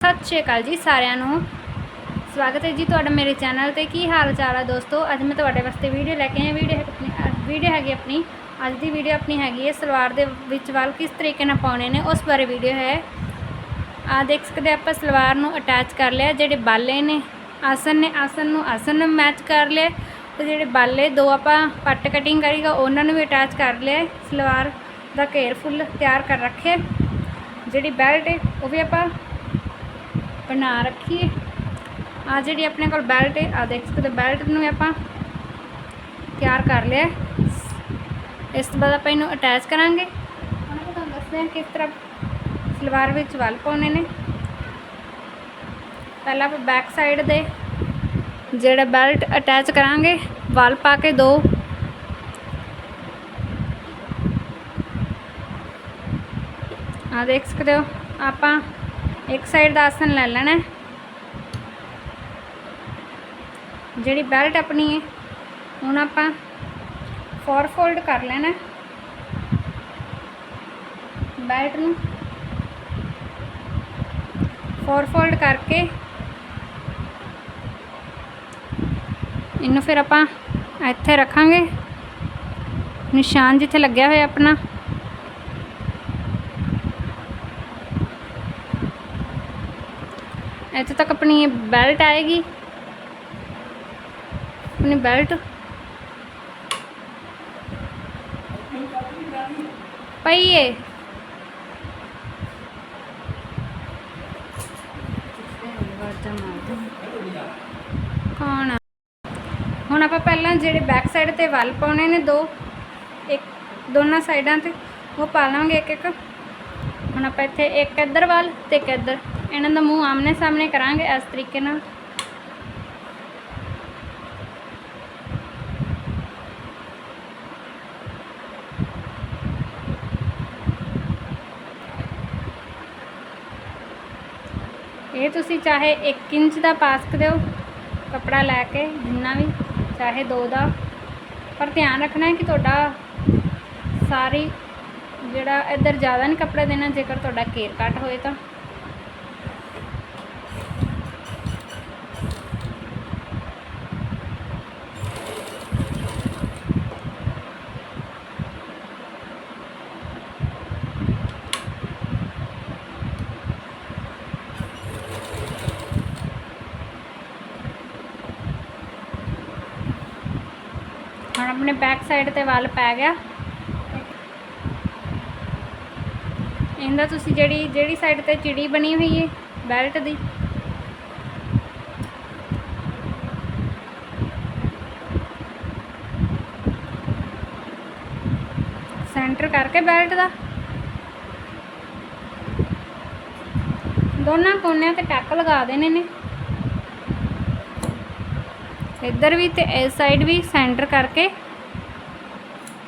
ਸਤਿ ਸ਼੍ਰੀ ਅਕਾਲ ਜੀ ਸਾਰਿਆਂ ਨੂੰ। ਸਵਾਗਤ ਹੈ ਜੀ ਤੁਹਾਡਾ ਮੇਰੇ ਚੈਨਲ ਤੇ। ਕੀ ਹਾਲ ਚਾਲ ਹੈ ਦੋਸਤੋ? ਅੱਜ ਮੈਂ ਤੁਹਾਡੇ ਵਾਸਤੇ ਵੀਡੀਓ ਲੈ ਕੇ ਆਇਆ ਹਾਂ। ਵੀਡੀਓ ਆਪਣੀ ਵੀਡੀਓ ਹੈਗੀ ਆਪਣੀ, ਅੱਜ ਦੀ ਵੀਡੀਓ ਆਪਣੀ ਹੈਗੀ ਹੈ ਸਲਵਾਰ ਦੇ ਵਿੱਚ ਵਾਲ ਕਿਸ ਤਰੀਕੇ ਨਾਲ ਪਾਉਣੇ ਨੇ ਉਸ ਬਾਰੇ ਵੀਡੀਓ ਹੈ। ਆ ਦੇਖ ਸਕਦੇ ਆਪਾਂ ਸਲਵਾਰ ਨੂੰ ਅਟੈਚ ਕਰ ਲਿਆ, ਜਿਹੜੇ ਬਾਲੇ ਨੇ, ਆਸਨ ਨੇ, ਆਸਨ ਨੂੰ ਆਸਨ ਨਾਲ ਮੈਚ ਕਰ ਲਿਆ। ਤੇ ਜਿਹੜੇ ਬਾਲੇ ਦੋ ਆਪਾਂ ਪੱਟ ਕਟਿੰਗ ਕਰੀਗਾ ਉਹਨਾਂ ਨੂੰ ਵੀ ਅਟੈਚ ਕਰ ਲਿਆ। ਸਲਵਾਰ ਦਾ ਘੇਰ ਫੁੱਲ ਤਿਆਰ ਕਰ ਰੱਖਿਆ। ਜਿਹੜੀ ਬੈਲਟ ਹੈ, ਉਹ ਵੀ ਆਪਾਂ ਬਣਾ ਰੱਖੀਏ। ਆ ਜਿਹੜੀ ਆਪਣੇ ਕੋਲ ਬੈਲਟ ਹੈ ਆ ਦੇਖ ਸਕਦੇ ਬੈਲਟ ਨੂੰ ਆਪਾਂ ਤਿਆਰ ਕਰ ਲਿਆ। ਇਸ ਤੋਂ ਬਾਅਦ ਆਪਾਂ ਇਹਨੂੰ ਅਟੈਚ ਕਰਾਂਗੇ। ਹੁਣ ਆਪਾਂ ਤੁਹਾਨੂੰ ਦੱਸਦੇ ਹਾਂ ਕਿਸ ਤਰ੍ਹਾਂ ਸਲਵਾਰ ਵਿੱਚ ਵਲ ਪਾਉਣੇ ਨੇ। ਪਹਿਲਾਂ ਆਪਾਂ ਬੈਕ ਸਾਈਡ ਦੇ ਜਿਹੜਾ ਬੈਲਟ ਅਟੈਚ ਕਰਾਂਗੇ, ਵਲ ਪਾ ਕੇ ਦੋ। ਆ ਦੇਖ ਸਕਦੇ ਹੋ, ਆਪਾਂ ਇੱਕ ਸਾਈਡ ਦਾ ਆਸਨ ਲੈ ਲੈਣਾ ਜਿਹੜੀ ਬੈਲਟ ਆਪਣੀ ਹੈ, ਹੁਣ ਆਪਾਂ ਫੋਰ ਫੋਲਡ ਕਰ ਲੈਣਾ ਬੈਲਟ ਨੂੰ ਫੋਰ ਫੋਲਡ ਕਰਕੇ ਇਹਨੂੰ ਫਿਰ ਆਪਾਂ ਇੱਥੇ ਰੱਖਾਂਗੇ। ਨਿਸ਼ਾਨ ਜਿੱਥੇ ਲੱਗਿਆ ਹੋਇਆ ਆਪਣਾ। ਇੱਥੇ ਤੱਕ ਆਪਣੀ ਬੈਲਟ ਆਏਗੀ। ਆਪਣੀ ਬੈਲਟ। ਪਈਏ ਕੌਣ ਹੁਣ ਆਪਾਂ ਪਹਿਲਾਂ ਜਿਹੜੇ ਬੈਕ ਸਾਈਡ ਤੇ ਵੱਲ ਪਾਉਣੇ ਨੇ ਦੋ, ਇੱਕ ਦੋਨਾਂ ਸਾਈਡਾਂ ਤੇ, ਉਹ ਪਾ ਲਾਂਗੇ ਇੱਕ ਇੱਕ। ਹੁਣ ਆਪਾਂ ਇੱਥੇ ਇੱਕ ਇੱਧਰ ਵੱਲ ਤੇ ਇੱਕ ਇੱਧਰ। ਇਹਨਾਂ ਦਾ ਮੂੰਹ ਆਮਨੇ ਸਾਹਮਣੇ ਕਰਾਂਗੇ ਇਸ ਤਰੀਕੇ ਨਾਲ। ਇਹ ਤੁਸੀਂ ਚਾਹੇ 1 ਇੰਚ ਦਾ ਪਾ ਸਕਦੇ ਹੋ ਕਪੜਾ ਲੈ ਕੇ, ਜਿੰਨਾ ਵੀ, ਚਾਹੇ 2 ਦਾ। ਪਰ ਧਿਆਨ ਰੱਖਣਾ ਹੈ ਕਿ ਤੁਹਾਡਾ ਸਾਰੀ ਜਿਹੜਾ ਇੱਧਰ ਜ਼ਿਆਦਾ ਨਹੀਂ ਕੱਪੜਾ ਦੇਣਾ, ਜੇਕਰ ਤੁਹਾਡਾ ਕੇਰ ਕੱਟ ਹੋਏ ਤਾਂ। ਬੈਕ ਸਾਈਡ ਤੇ ਵੱਲ ਪੈ ਗਿਆ। ਇਹਦਾ ਤੁਸੀਂ ਜਿਹੜੀ ਜਿਹੜੀ ਸਾਈਡ ਤੇ ਚਿੜੀ ਬਣੀ ਹੋਈ ਹੈ ਬੈਲਟ ਦੀ। ਸੈਂਟਰ ਕਰਕੇ ਬੈਲਟ ਦਾ। ਦੋਨਾਂ ਕੋਨਿਆਂ ਤੇ ਟੱਕ ਲਗਾ ਦੇਣੇ ਨੇ। ਇੱਧਰ ਵੀ ਤੇ ਇਸ ਸਾਈਡ ਵੀ ਸੈਂਟਰ ਕਰਕੇ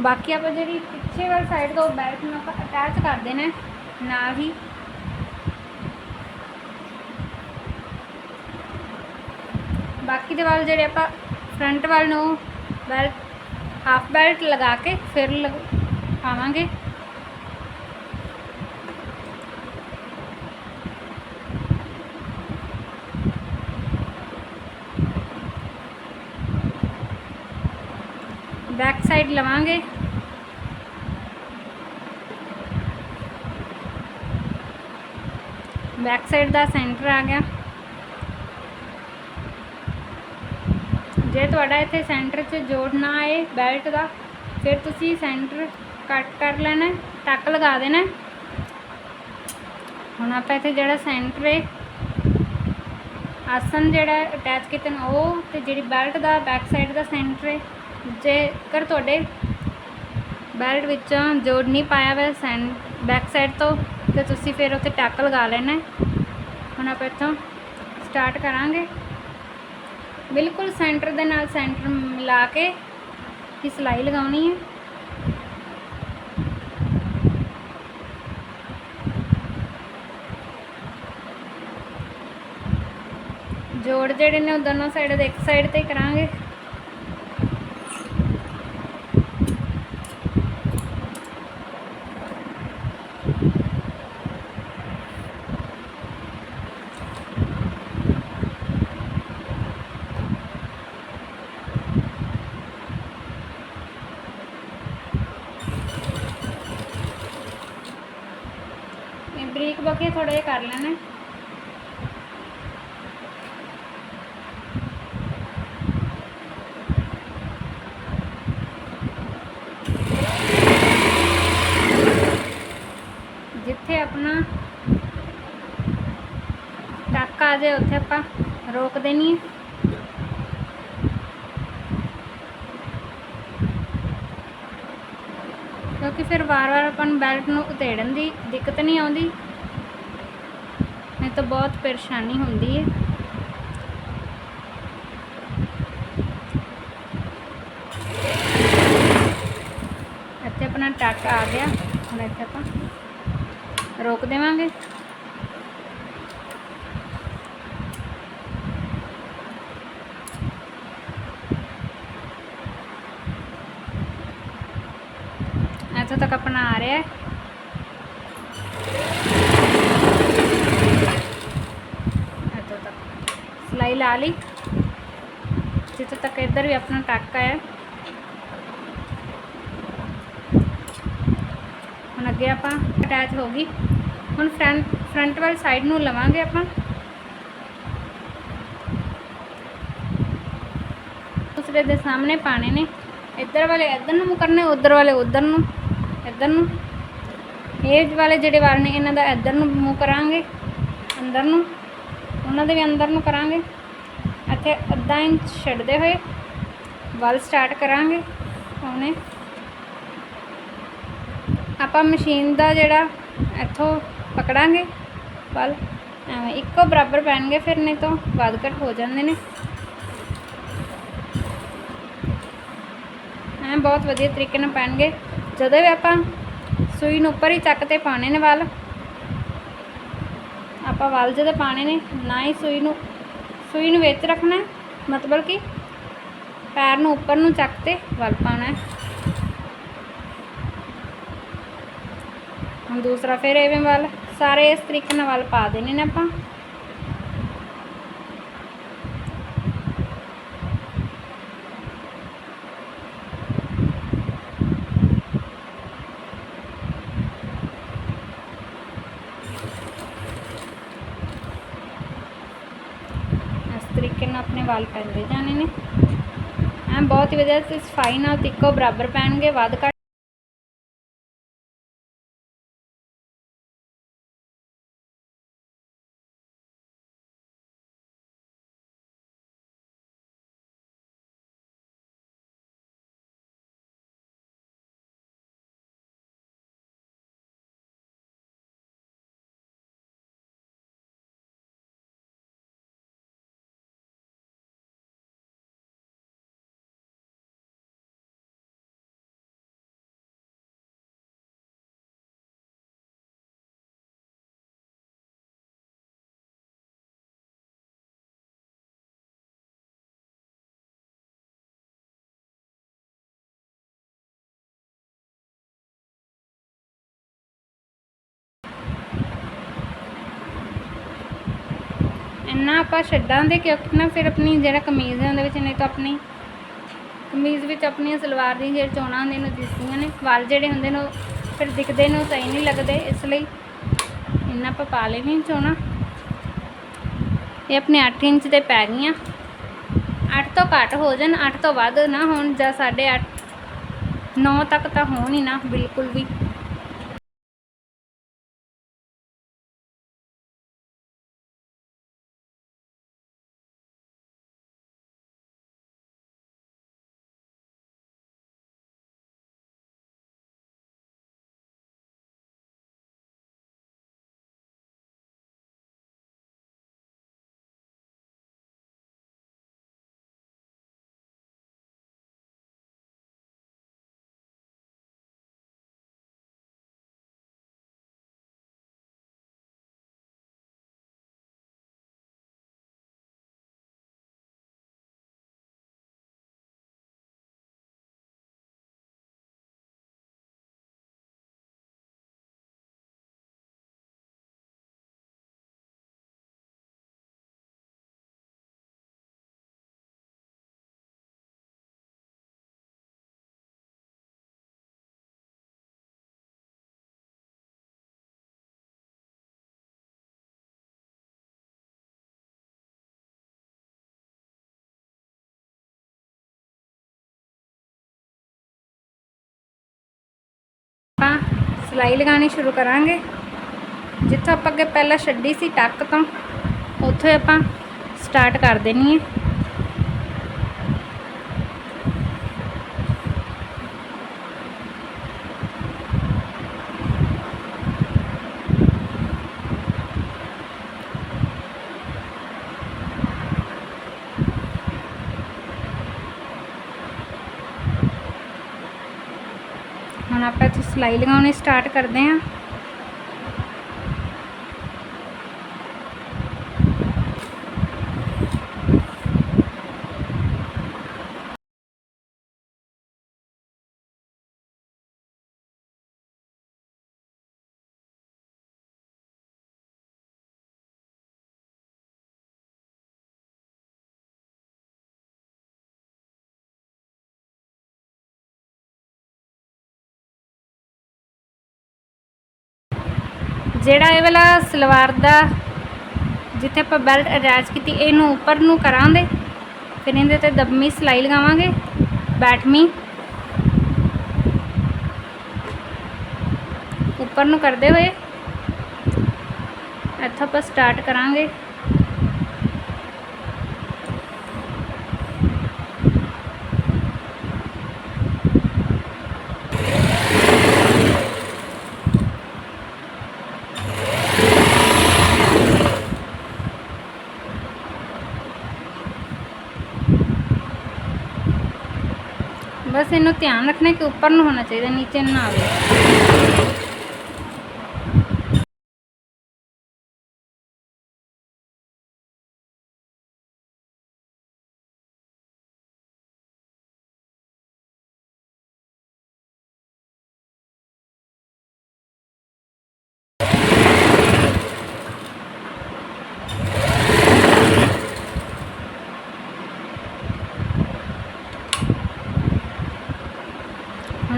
ਬਾਕੀ ਆਪਾਂ ਜਿਹੜੀ ਪਿੱਛੇ ਵਾਲੀ ਸਾਈਡ ਤੋਂ ਬੈਲਟ ਨੂੰ ਆਪਾਂ ਅਟੈਚ ਕਰ ਦੇਣਾ ਨਾਲ ਹੀ। ਬਾਕੀ ਦੇ ਵੱਲ ਜਿਹੜੇ ਆਪਾਂ ਫਰੰਟ ਵੱਲ ਨੂੰ ਬੈਲਟ ਹਾਫ ਬੈਲਟ ਲਗਾ ਕੇ ਫਿਰ ਲਗ- ਪਾਵਾਂਗੇ ਬੈਕ ਸਾਈਡ ਲਵਾਂਗੇ। ਬੈਕ ਸਾਈਡ ਦਾ ਸੈਂਟਰ ਆ ਗਿਆ। ਜੇ ਤੁਹਾਡਾ ਇੱਥੇ ਸੈਂਟਰ 'ਚ ਜੋੜ ਨਾ ਆਏ ਬੈਲਟ ਦਾ, ਫਿਰ ਤੁਸੀਂ ਸੈਂਟਰ ਕੱਟ ਕਰ ਲੈਣਾ ਟੱਕ ਲਗਾ ਦੇਣਾ। ਹੁਣ ਆਪਾਂ ਇੱਥੇ ਜਿਹੜਾ ਸੈਂਟਰ ਹੈ ਆਸਨ ਜਿਹੜਾ ਅਟੈਚ ਕੀਤੇ ਨੇ, ਉਹ ਤੇ ਜਿਹੜੀ ਬੈਲਟ ਦਾ ਬੈਕ ਸਾਈਡ ਦਾ ਸੈਂਟਰ ਹੈ ਜੇਕਰ ਤੁਹਾਡੇ ਬੈਲਟ ਵਿੱਚੋਂ ਜੋੜ ਨਹੀਂ ਪਾਇਆ ਹੋਇਆ ਸੈਂ ਬੈਕ ਸਾਈਡ ਤੋਂ, ਤੇ ਤੁਸੀਂ ਫਿਰ ਉੱਥੇ ਟੱਕ ਲਗਾ ਲੈਣਾ ਹੁਣ ਆਪਾਂ ਇੱਥੋਂ ਸਟਾਰਟ ਕਰਾਂਗੇ। ਬਿਲਕੁਲ ਸੈਂਟਰ ਦੇ ਨਾਲ ਸੈਂਟਰ ਮਿਲਾ ਕੇ ਹੀ ਸਿਲਾਈ ਲਗਾਉਣੀ ਹੈ। ਜੋੜ ਜਿਹੜੇ ਨੇ ਉਹ ਦੋਨੋਂ ਸਾਈਡ ਦੇ ਇੱਕ ਸਾਈਡ ਤੇ ਕਰਾਂਗੇ। ਕੇ ਥੋੜਾ ਜਿਹਾ ਕਰ ਲੈਣਾ। ਜਿੱਥੇ ਆਪਣਾ ਟੱਕ ਆ ਜਾਏ, ਉੱਥੇ ਆਪਾਂ ਰੋਕ ਦੇਣੀ ਹੈ ਕਿਉਂਕਿ ਫਿਰ ਵਾਰ-ਵਾਰ ਆਪਾਂ ਨੂੰ ਬੈਲਟ ਨੂੰ ਉਤੇੜਨ ਦੀ ਦਿੱਕਤ ਨਹੀਂ ਆਉਂਦੀ। ਨਹੀਂ ਤਾਂ ਬਹੁਤ ਪਰੇਸ਼ਾਨੀ ਹੁੰਦੀ ਹੈ। ਇੱਥੇ ਆਪਣਾ ਟੱਕ ਆ ਗਿਆ। ਹੁਣ ਇੱਥੇ ਆਪਾਂ ਰੋਕ ਦੇਵਾਂਗੇ। ਇੱਥੋਂ ਤੱਕ ਆਪਣਾ ਆ ਰਿਹਾ ਹੈ ਇੱਥੋਂ ਤੱਕ ਸਿਲਾਈ ਲਾ ਲਈ। ਜਿੱਥੋਂ ਤੱਕ ਇੱਧਰ ਵੀ ਆਪਣਾ ਟੱਕ ਹੈ। ਹੁਣ ਅੱਗੇ ਆਪਾਂ ਅਟੈਚ ਹੋ ਗਈ। ਹੁਣ ਫਰੰਟ ਫਰੰਟ ਵਾਲੀ ਸਾਈਡ ਨੂੰ ਲਵਾਂਗੇ ਆਪਾਂ। ਦੂਸਰੇ ਦੇ ਸਾਹਮਣੇ ਪਾਣੇ ਨੇ। ਇੱਧਰ ਵਾਲੇ, ਇੱਧਰ ਨੂੰ ਕਰਨੇ, ਉੱਧਰ ਵਾਲੇ, ਉੱਧਰ ਨੂੰ, ਇੱਧਰ ਨੂੰ। ਇਹ ਵਾਲੇ ਜਿਹੜੇ ਵਾਲ ਨੇ, ਇਹਨਾਂ ਦਾ ਇੱਧਰ ਨੂੰ ਮੂੰਹ ਕਰਾਂਗੇ। ਅੰਦਰ ਨੂੰ। ਉਹਨਾਂ ਦੇ ਵੀ ਅੰਦਰ ਨੂੰ ਕਰਾਂਗੇ। ਇੱਥੇ ਅੱਧਾ ਇੰਚ ਛੱਡਦੇ ਹੋਏ ਵਾਲ ਸਟਾਰਟ ਕਰਾਂਗੇ ਉਹਨੇ। ਆਪਾਂ ਮਸ਼ੀਨ ਦਾ ਜਿਹੜਾ ਇੱਥੋਂ ਪਕੜਾਂਗੇ ਵੱਲ। ਐਵੇਂ ਇੱਕੋ ਬਰਾਬਰ ਪੈਣਗੇ ਫਿਰ ਨਹੀਂ ਤਾਂ ਵੱਧ ਘੱਟ ਹੋ ਜਾਂਦੇ ਨੇ। ਐਂ ਬਹੁਤ ਵਧੀਆ ਤਰੀਕੇ ਨਾਲ ਪੈਣਗੇ। ਜਦੋਂ ਵੀ ਆਪਾਂ ਸੂਈ ਨੂੰ ਉੱਪਰ ਹੀ ਚੱਕ ਤੇ ਪਾਣੇ ਨੇ ਵੱਲ ਆਪਾਂ ਵੱਲ ਜਦੋਂ ਪਾਣੇ ਨੇ, ਨਾ ਹੀ ਸੂਈ ਨੂੰ ਸੂਈ ਨੂੰ ਵਿੱਚ ਰੱਖਣਾ ਮਤਲਬ ਕਿ ਪੈਰ ਨੂੰ ਉੱਪਰ ਨੂੰ ਚੱਕ ਤੇ ਵੱਲ ਪਾਣਾ ਹੁਣ ਦੂਸਰਾ ਫਿਰ ਐਵੇਂ ਵੱਲ, ਸਾਰੇ ਇਸ ਤਰੀਕੇ ਨਾਲ ਵੱਲ ਪਾ ਦੇਣੇ ਨੇ ਆਪਾਂ। ਤਰੀਕੇ ਨਾਲ ਆਪਣੇ ਵਾਲ ਪੈਂਦੇ ਜਾਣੇ ਨੇ। ਐਂ ਬਹੁਤ ਹੀ ਵਧੀਆ ਤੇ ਸਫ਼ਾਈ ਨਾਲ ਤੇ ਬਰਾਬਰ ਪੈਣਗੇ ਵੱਧ ਘੱਟ ਇੰਨਾ ਆਪਾਂ ਛੱਡਾਂਗੇ ਕਿਉਂਕਿ ਨਾ ਫਿਰ ਆਪਣੀ ਜਿਹੜਾ ਕਮੀਜ਼ ਹੈ ਉਹਦੇ ਵਿੱਚ ਨਹੀਂ ਤਾਂ ਆਪਣੀ ਕਮੀਜ਼ ਵਿੱਚ ਆਪਣੀਆਂ ਸਲਵਾਰ ਦੀਆਂ ਜਿਹੜੀ ਚੋਣਾਂ ਹੁੰਦੀਆਂ ਨੇ ਦਿਸਦੀਆਂ ਨੇ। ਵਾਲ ਜਿਹੜੇ ਹੁੰਦੇ ਨੇ ਉਹ ਫਿਰ ਦਿਖਦੇ ਨੇ, ਉਹ ਸਹੀ ਨਹੀਂ ਲੱਗਦੇ। ਇਸ ਲਈ ਇੰਨਾ ਆਪਾਂ ਪਾ ਲੈਣੀ ਚੋਣਾਂ। ਇਹ ਆਪਣੇ 8 ਇੰਚ ਤੇ ਪੈ ਗਈਆਂ। 8 ਤੋਂ ਘੱਟ ਹੋ ਜਾਣ 8 ਤੋਂ ਵੱਧ ਨਾ ਹੋਣ ਜਾਂ 8.5 9 ਤੱਕ ਤਾਂ ਹੋਣ ਹੀ ਨਾ, ਬਿਲਕੁਲ ਵੀ। ਆਪਾਂ ਸਿਲਾਈ ਲਗਾਉਣੀ ਸ਼ੁਰੂ ਕਰਾਂਗੇ। ਜਿੱਥੋਂ ਆਪਾਂ ਅੱਗੇ ਪਹਿਲਾਂ ਛੱਡੀ ਸੀ ਟੱਕ ਤੋਂ, ਉੱਥੋਂ ਹੀ ਆਪਾਂ ਸਟਾਰਟ ਕਰ ਦੇਣੀ ਹੈ ਹੁਣ ਆਪਾਂ ਇੱਥੇ ਸਿਲਾਈ ਲਗਾਉਣੀ ਸਟਾਰਟ ਕਰਦੇ ਹਾਂ। ਜਿਹੜਾ ਇਹ ਵਾਲਾ ਸਲਵਾਰ ਦਾ ਜਿੱਥੇ ਆਪਾਂ ਬੈਲਟ ਅਟੈਚ ਕੀਤੀ, ਇਹਨੂੰ ਉੱਪਰ ਨੂੰ ਕਰਾਂਗੇ, ਫਿਰ ਇਹਦੇ ਤੇ ਦਬਮੀ ਸਿਲਾਈ ਲਗਾਵਾਂਗੇ ਬੈਠਮੀ ਉੱਪਰ ਨੂੰ ਕਰਦੇ ਹੋਏ, ਇੱਥੋਂ ਆਪਾਂ ਸਟਾਰਟ ਕਰਾਂਗੇ। ਬਸ ਇਹਨੂੰ ਧਿਆਨ ਰੱਖਣਾ ਕਿ ਉੱਪਰ ਨੂੰ ਹੋਣਾ ਚਾਹੀਦਾ ਨੀਚੇ ਨੂੰ ਨਾ ਆਵੇ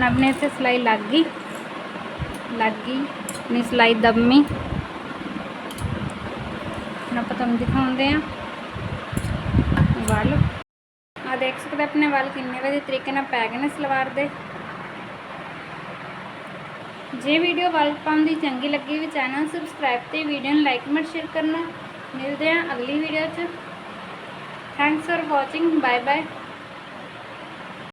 ਹੁਣ ਆਪਣੇ ਇੱਥੇ ਸਿਲਾਈ ਲੱਗ ਗਈ। ਲੱਗ ਗਈ। ਆਪਣੀ ਸਿਲਾਈ ਦਬਮੀ ਹੁਣ ਆਪਾਂ ਤੁਹਾਨੂੰ ਦਿਖਾਉਂਦੇ ਆ ਵੱਲ। ਆ ਦੇਖ ਸਕਦੇ ਆਪਣੇ ਵੱਲ ਕਿੰਨੇ ਵਧੀਆ ਤਰੀਕੇ ਨਾਲ ਪੈ ਗਏ ਨੇ ਸਲਵਾਰ ਦੇ। ਜੇ ਵੀਡੀਓ ਵੱਲ ਪਾਉਣ ਦੀ ਚੰਗੀ ਲੱਗੀ ਵੀ ਚੈਨਲ ਸਬਸਕ੍ਰਾਈਬ ਤੇ ਵੀਡੀਓ ਨੂੰ ਲਾਈਕ ਕਮੈਂਟ ਸ਼ੇਅਰ ਕਰਨਾ। ਮਿਲਦੇ ਆ ਅਗਲੀ ਵੀਡੀਓ 'ਚ। Thanks for watching bye bye